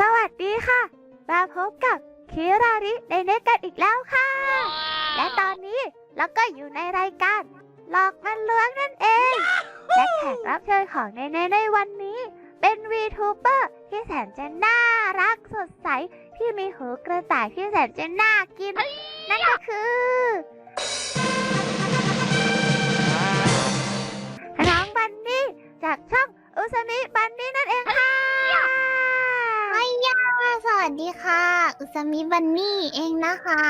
สวัสดีค่ะ มาพบกับคิราริในเน็ตกันอีกแล้วค่ะ และตอนนี้เราก็อยู่ในรายการ หลอกมันลวงนั่นเอง และแขกรับเชิญของเนเน่ในวันนี้ เป็นวีทูเบอร์ที่แสนจะน่ารักสดใส ที่มีหูกระต่ายที่แสนจะน่ากิน นั่นก็คือ มิบันนี่เองนะคะ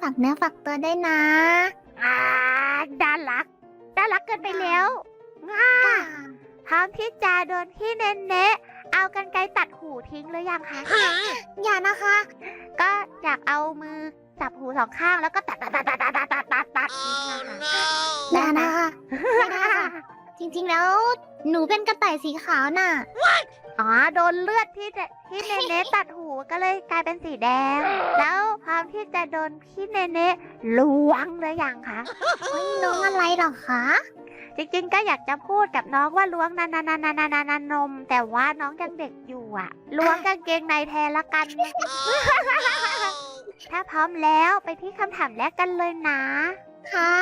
ฝากเนื้อฝากตัวได้วยนะอ่าน่ารักน่ารักเกินไปแล้วง่าพร้อมที่จะโดนพี่เนเนะเอากันไกรตัดหูทิ้งหรือยังคะ อย่านะคะ ก็อยากเอามือจับหูสองข้างแล้วก็ตัดตัดตัดตัดตัดตัดตัดตัดตัดทิ้งอะค่ะ อย่านะคะ ไม่ได้ค่ะ จริงๆแล้ว หนูเป็นกระต่ายสีขาวน่ะ อ๋อ โดนเลือดที่จะที่เนเนะตัดหูก็เลยกลายเป็นสีแดง แล้วพร้อมที่จะโดนพี่เนเนะล้วงหรือยังคะ เฮ้ยน้องอะไรเหรอคะจริงๆ ก็อยากจะพูดกับน้องว่าล้วงนานานานานานานานม แต่ว่าน้องยังเด็กอยู่อะล้วงกางเกงในแทนละกัน ถ้าพร้อมแล้วไปที่คำถามแรกกันเลยนะ ค่ะ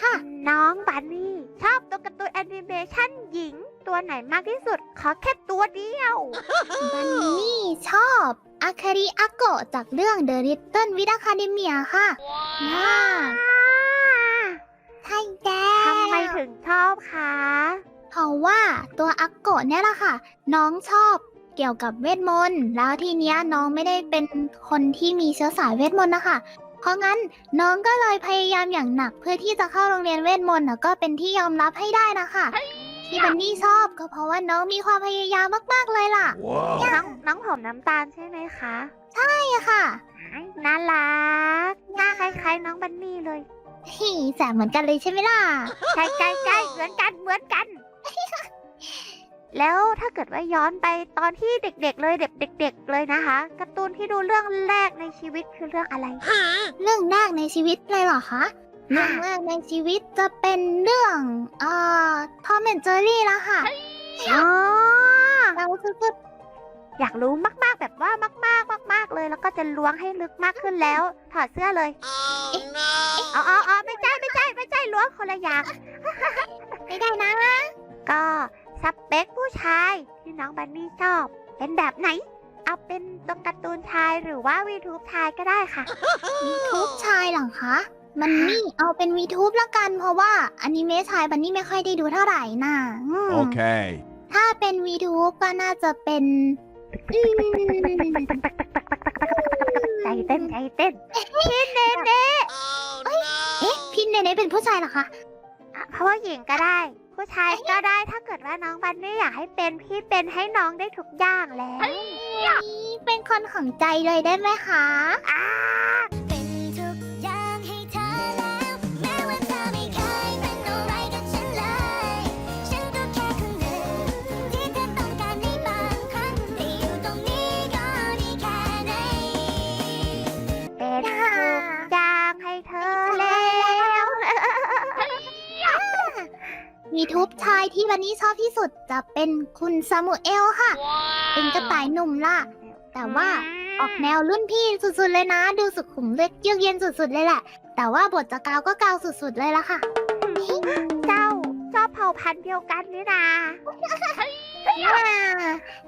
ค่ะ น้องบันนี่ ชอบตัวการ์ตูนแอนิเมชันหญิง ตัวไหนมากที่สุด ขอแค่ตัวเดียว บันนี่ชอบอาคาริอาโกะจากเรื่อง The Little w i t Academia ค่ะอ่าใช่แล้ทำไมวถึงชอบคะ เพราะว่าตัวอาโกะเนี่ยแหละค่ะ น้องชอบเกี่ยวกับเวทมนต์ แล้วทีเนี้ยน้องไม่ได้เป็นคนที่มีเชื้อสายเวทมนต์นะคะ เพราะงั้นน้องก็เลยพยายามอย่างหนัก เพื่อที่จะเข้าโรงเรียนเวทมนต์น่ะก็เป็นที่ยอมรับให้ได้นะคะที่บันนี่ชอบก็เพราะว่าน้องมีความพยายามมากๆเลยล่ะน้องน้องผมน้ำตาลใช่ไหมคะ ใช่ค่ะน่ารักหน้าคล้ายๆ น้องบันนี่เลยฮีแสบเหมือนกันเลยใช่ไหมล่ะใช่ใช่ใช่เหมือนกันเหมือนกัน แล้วถ้าเกิดว่าย้อนไปตอนที่เด็กๆเลยเด็กเด็กๆเลยนะคะการ์ตูนที่ดูเรื่องแรกในชีวิตคือเรื่องอะไร เรื่องแรกในชีวิตเลยเหรอคะเรื่องแรกในชีวิตจะเป็นเรื่องเอ่อทอมแอนเจอรี่ละค่ะอ๋อเราสุดอยากรู้มากๆแบบว่ามากๆมาก ๆเลย แล้วก็จะล้วงให้ลึกมากขึ้นแล้ว ถอดเสื้อเลยอ๋ออ๋ออ๋อไม่ใช่ไม่ใช่ไม่ใช่ล้วงคนละอย่างๆไม่ได้นะก็ สเปคผู้ชายที่น้องบันนี่ชอบ เป็นแบบไหน เอาเป็นตัวการ์ตูนชายหรือว่าวีทูบชายก็ได้ค่ะ วีทูบชายเหรอคะมันนี่เอาเป็นวีทูบละกันเพราะว่าอนิเมะชายบันนี่ไม่ค่อยได้ดูเท่าไหร่น่ะอืม Okay. ถ้าเป็นวีทูบก็น่าจะเป็นอืมใจเต้นใจเต้นพี่เนเน่เอ๊ะพี่เนเน่เป็นผู้ชายเหรอคะ เพราะว่าหญิงก็ได้ ผู้ชายก็ได้ถ้าเกิดว่าน้องบันนี่อยากให้เป็นพี่เป็นให้น้องได้ทุกอย่างแล้วนี่เป็นคนของใจเลยได้ไหมคะอ่า ที่บันนี่ชอบที่สุดจะเป็นคุณซามูเอลค่ะ เป็นกระต่ายหนุ่มล่ะ แต่ว่าออกแนวรุ่นพี่สุดๆเลยนะ ดูสุขุมเลือดเยือกเย็นสุดๆเลยแหละ แต่ว่าบทจะกาวก็กาวสุดๆเลยละค่ะ เจ้าชอบเผ่าพันธุ์เดียวกันนี่นา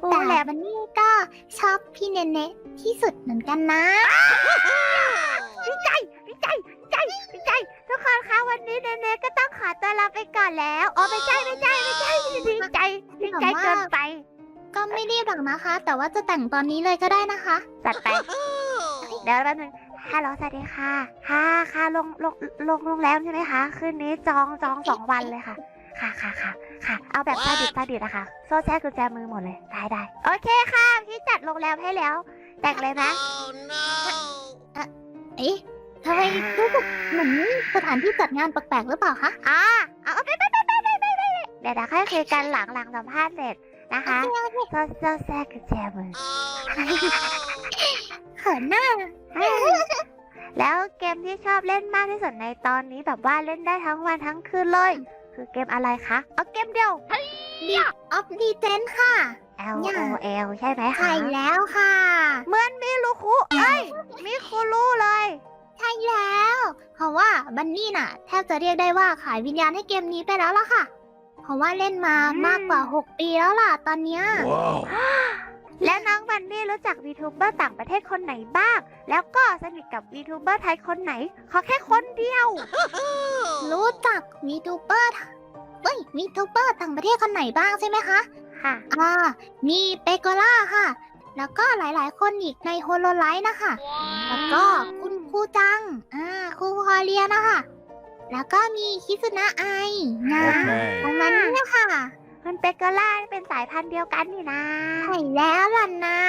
โอ้แต่แหลมบันนี่ก็ชอบพี่เนเน่ที่สุดเหมือนกันนะดีใจดีใจดีใจดีใจ ทุกคนคะวันนี้เนเน่ก็ต้องขอตัวลาไปก่อนแล้ว อ๋อไม่ใช่ไม่ใช่ไม่ใช่ดีใจดีใจเกินไป ก็ไม่รีบหรอกนะคะ แต่ว่าจะแต่งตอนนี้เลยก็ได้นะคะจัดไป เดี๋ยวแป๊บนึงฮัลโหลสวัสดีค่ะ ค่ะค่ะลงลงลงโรงแรมใช่ไหมคะ คืนนี้จองจองสองวันเลยค่ะ ค่ะค่ะค่ะค่ะ เอาแบบซาดิสซาดิสอะค่ะ โซ่แช่กุญแจมือหมดเลย ได้ได้ โอเคค่ะ พี่จัดโรงแรมให้แล้ว แต่งเลยไหมเอ๊ะ ทำไมรู้สึกเหมือนสถานที่จัดงานแปลกๆหรือเปล่าคะอ่าเอาเอาไปไปไปไปไปไปไปเดี๋ยวเดี๋ยวค่อยคุยกันหลังหลังสัมภาษณ์เสร็จนะคะโซ่โซ่แช่กุญแจมือเขินหน้า แล้วเกมที่ชอบเล่นมากที่สุดในตอนนี้แบบว่าเล่นได้ทั้งวันทั้งคืนเลย คือเกมอะไรคะ เอาเกมเดียวออฟดีเจนค่ะ L เนี่ย O L ใช่ไหมคะ ใช่แล้วค่ะ เหมือนมีลูคุเอ้ย มีคูรูเลย ใช่แล้ว เพราะว่าบันนี่น่ะ แทบจะเรียกได้ว่าขายวิญญาณให้เกมนี้ไปแล้วล่ะค่ะ เพราะว่าเล่นมาอืมมากกว่า 6 ปีแล้วล่ะตอนเนี้ยแล้วน้องบันนี่รู้จักวีทูเบอร์ต่างประเทศคนไหนบ้าง แล้วก็สนิทกับวีทูเบอร์ไทยคนไหน ขอแค่คนเดียว รู้จักวีทูเบอร์เฮ้ยวีทูเบอร์ต่างประเทศคนไหนบ้างใช่ไหมคะ ค่ะ อ่า มีเปโกล่าค่ะ แล้วก็หลายๆ คนอีกในโฮโลไลท์นะคะ แล้วก็คุณ ครูจัง อ่าครูพอเลียนนะคะ แล้วก็มีคิสุนะไอนะประมาณนี้นะคะคุณเปกเกอล่าเป็นสายพันธุ์เดียวกันนี่นะ ใช่แล้วล่ะนะ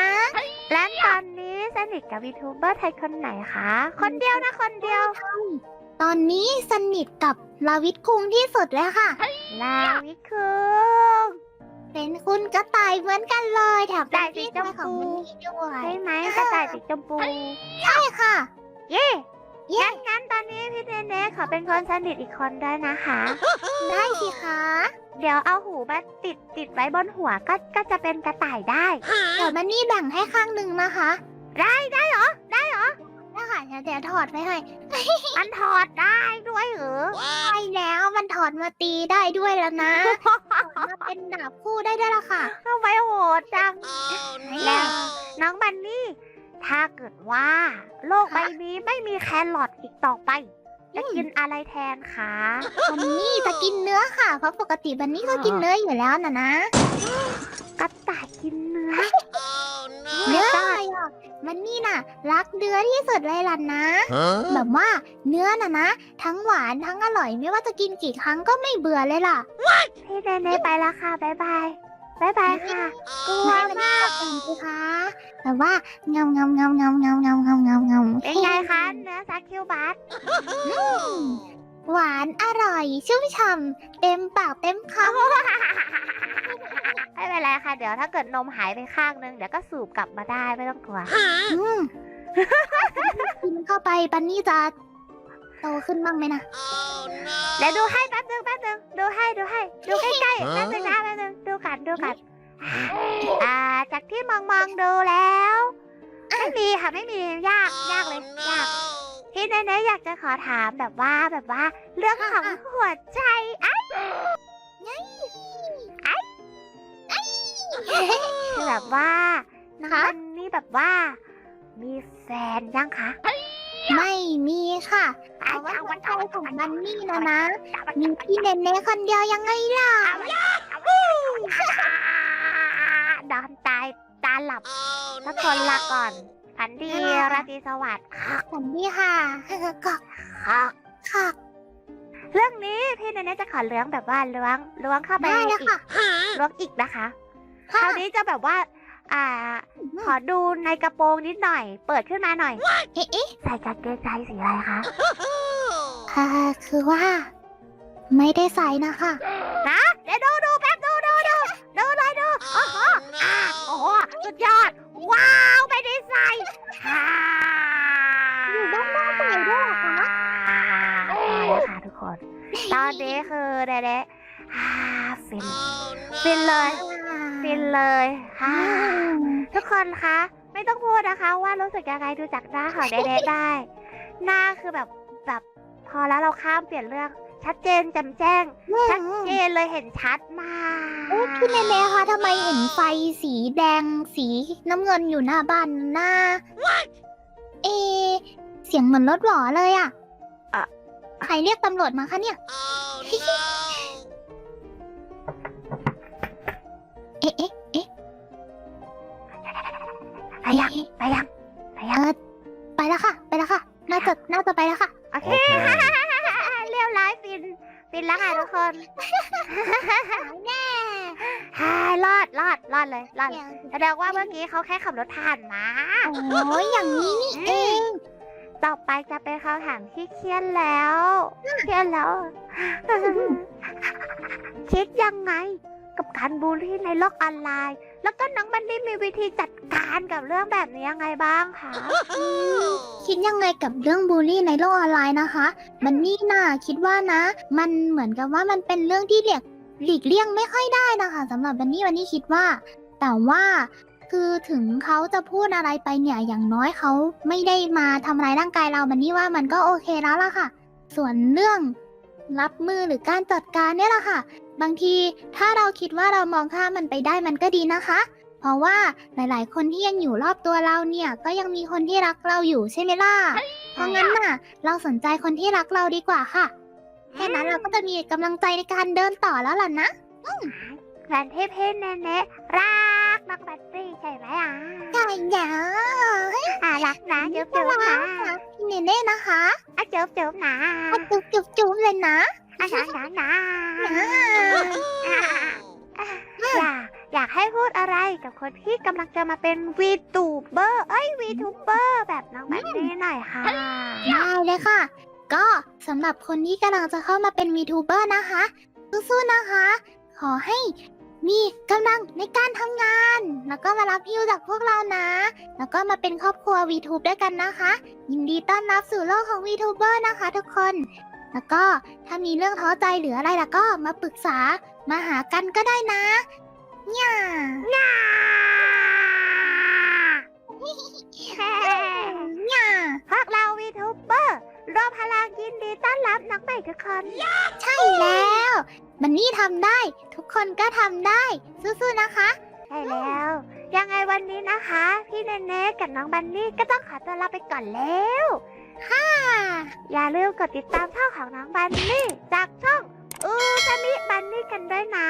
แล้วตอนนี้สนิทกับวีทูเบอร์ไทยคนไหนคะ คนเดียวนะคนเดียว ตอนนี้สนิทกับลาวิทคุงที่สุดเลยค่ะ ลาวิคุง เป็นคุณกระต่ายเหมือนกันเลยแถมเป็นได้สีพี่ชชามยของพูมันนี่ด้วย ใช่ไหมกระต่ายสีชมพู ใช่ค่ะ เย่เย้งั้นงั้นตอนนี้พี่เนเน่ขอเป็นคนสนิทอีกคนด้วยนะคะ ได้สิคะเดี๋ยวเอาหูมาติดติดไว้บนหัวก็ก็จะเป็นกระต่ายได้ เดี๋ยวมันนี่แบ่งให้ข้างหนึ่งนะคะ ได้ได้เหรอ ได้เหรอได้ค่ะเดี๋ยวเดี๋ยวถอดไว้ให้มันถอดได้ด้วยเหรอใช่แล้วมันถอดมาตีได้ด้วยแล้วนะถอดมาเป็นดาบคู่ได้ด้วยละค่ะทำไมโหดจังแล้วน้องบันนี่ ถ้าเกิดว่าโลกใบนี้ไม่มีแครอทอีกต่อไป จะกินอะไรแทนคะบันนี่จะกินเนื้อค่ะ เพราะปกติบันนี่ก็กินเนื้ออยู่แล้วนะนะกระต่ายกินเนื้อเนื้ออะไรอะมันนี่น่ะ รักเนื้อที่สุดเลยล่ะนะ แบบว่าเนื้อน่ะนะ ทั้งหวานทั้งอร่อยไม่ว่าจะกินกี่ครั้งก็ไม่เบื่อเลยล่ะพี่เนเน่ไปแล้วค่ะบ๊ายบาย บ๊ายบายค่ะ กลัวไม่มันน่าเก่งสิคะแต่ว่าเงาเงาเงาเงาเงาเงาเงาเงาเงาเป็นไงคะเนื้อซักคิวบัสอืมหวานอร่อย ชุ่มฉ่ำเต็มปากเต็มคไม่เป็นไรค่ะ เดี๋ยวถ้าเกิดนมหายไปข้างนึง เดี๋ยวก็สูบกลับมาได้ไม่ต้องกลัวำอืมกินเข้าไปบันนี่จะโตขึ้นบ้างไหมนะ เดี๋ยวดูให้แป๊บนึงแป๊บนึงดูให้ดูให้ ดูใกล้ๆแป๊บนึงนะแป๊บนึงดูกันดูกันอ่าจากที่มองมองๆดูแล้วไม่มีค่ะไม่มียากยากเลยยากที่เนๆอยากจะขอถามแบบว่าแบบว่า เรื่องของหัวใจไอ้คือแบบว่าน้องคะมันนี่แบบว่า มีแฟนยังคะ ไม่มีค่ะแต่ว่าหัวใจของบันนี่นะนะ มีพี่เนเน่คนเดียวยังไงล่ะนอนตายตาหลับทุกคนละก่อนฝันดีราตรีสวัสดิ์ผมนี่ค่ะก็ค่ะค่ะเรื่องนี้พี่เนเน่จะขอเลี้ยงแบบว่าล้วงล้วงเข้าไปได้เลยอีกค่ะล้วงอีกนะคะคค่ะราวนี้จะแบบว่า อ่า ขอดูในกระโปรงนิดหน่อย เปิดขึ้นมาหน่อย เอ๊ะเอ๊ะใส่กางเกงใจสีอะไรคะค่ะคือว่า ไม่ได้ใส่นะคะนะเดี๋ยวดูดูแป๊บดูดูดูดูเลยดูโอ้โหอ่าโอ้โหสุดยอด ว้าวไม่ได้ใส่อ่าอยู่บ้านนอกใส่ด้วยเหรอคะพอแล้วค่ะทุกคน ตอนนี้คือเดะๆอ่าฟินฟินเลย ฟินเลยค่ะทุกคนคะ ไม่ต้องพูดนะคะว่ารู้สึกยังไงดูจากหน้าของเดเดได้ หน้าคือแบบแบบพอแล้วเราข้ามเปลี่ยนเรื่อง ชัดเจนแจ่มแจ้ง ชัดเจนเลยเห็นชัดมากเอ๊ะพี่เนเน่คะทำไมเห็นไฟสีแดงสีน้ำเงินอยู่หน้าบ้านหน้า เอะเสียงเหมือนรถหวอเลยอะอะใครเรียกตำรวจมาคะเนี่ย อ๊ะเอ๊ะเอ๊ะไปยังไปยังไปเอยังอไปแล้วค่ะ ไปแล้วค่ะ น่าจะน่าจะไปแล้วค่ะ โอเค เรียบร้อยฟินฟินแล้วค่ะทุกคนแน่ฮ่ารอดรอดรอดเลยรอดเลยแสดงว่าเมื่อกี้เขาแค่ขับรถผ่านมาโอ้ยอย่างนี้นี่เองต่อไปจะเป็นคำถามที่เครียดแล้วเครียดแล้วคิดยังไง กับการบูลลี่ในโลกออนไลน์ แล้วก็น้องบันนี่มีวิธีจัดการกับเรื่องแบบนี้ยังไงบ้างคะคิดยังไงกับเรื่องบูลลี่ในโลกออนไลน์นะคะมันนี่น่ะคิดว่านะ มันเหมือนกับว่ามันเป็นเรื่องที่เลียกหลีกเลี่ยงไม่ค่อยได้นะคะสำหรับบันนี่วันนี้คิดว่า แต่ว่าคือถึงเขาจะพูดอะไรไปเนี่ยอย่างน้อยเขาไม่ได้มาทำร้ายร่างกายเรามันนี่ว่ามันก็โอเคแล้วล่ะค่ะ ส่วนเรื่องรับมือหรือการจัดการเนี่ยแหละค่ะ บางทีถ้าเราคิดว่าเรามองข้ามมันไปได้มันก็ดีนะคะ เพราะว่าหลาย ๆ คนที่ยังอยู่รอบตัวเราเนี่ยก็ยังมีคนที่รักเราอยู่ใช่ไหมล่ะ เพราะงั้นน่ะ เราสนใจคนที่รักเราดีกว่าค่ะ แค่นั้นเราก็จะมีกำลังใจในการเดินต่อแล้วล่ะนะแฟนที่พี่เนเน่รักน้องแบตตี้ใช่ไหมอะใช่แล้วอะรักนะจุ๊บจุ๊บนะพี่เนเน่นะคะอะจุ๊บจุ๊บนะอะจุ๊บจุ๊บจุ๊บเลยนะ อะนะนะนะอ่าอะอยากอยากให้พูดอะไรกับคนที่กำลังจะมาเป็นวีตูเบอร์เอ้ยวีทูเบอร์แบบน้องแบตตี้หน่อยค่ะ ได้เลยค่ะ ก็สำหรับคนที่กำลังจะเข้ามาเป็น VTuber นะคะสู้ๆนะคะ ขอให้มีกำลังในการทำงาน แล้วก็มารับฮิวจากพวกเรานะ แล้วก็มาเป็นครอบครัว VTube ด้วยกันนะคะ ยินดีต้อนรับสู่โลกของ VTuber นะคะทุกคน แล้วก็ถ้ามีเรื่องท้อใจหรืออะไรแล้วก็มาปรึกษามาหากันก็ได้นะเนี่ยเนี่ยพวกเราวีทูเบอร์รวมพลังยินดีต้อนรับน้องใหม่ทุกคน ใช่แล้วมันนี่ทำได้ ทุกคนก็ทำได้สู้ๆนะคะ ใช่แล้ว ยังไงวันนี้นะคะ พี่เนเน่กับน้องบันนี่ก็ต้องขอตัวลาไปก่อนแล้วค่ะ อย่าลืมกดติดตามช่องของน้องบันนี่จากช่องอูซามิบันนี่กันด้วยนะ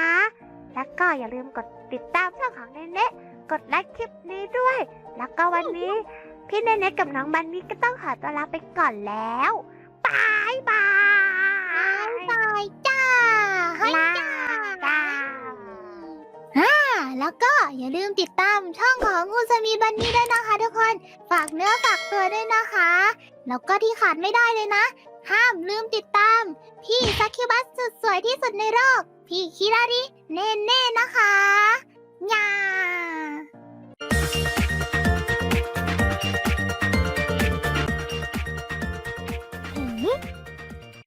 แล้วก็อย่าลืมกดติดตามช่องของเนเน่กดไลค์คลิปนี้ด้วย แล้วก็วันนี้พี่เนเน่กับน้องบันนี่ก็ต้องขอตัวลาไปก่อนแล้วบายบายบายจ้าให้ลาจ้าจ้าอ่าแล้วก็อย่าลืมติดตามช่องของงูสมีบันนี่ด้วยนะคะทุกคน ฝากเนื้อฝากตัวด้วยนะคะ แล้วก็ที่ขาดไม่ได้เลยนะ ห้ามลืมติดตาม พี่ซักคิวบัสสุดสวยที่สุดในโลก พี่คิราริเน่เน่นะคะยา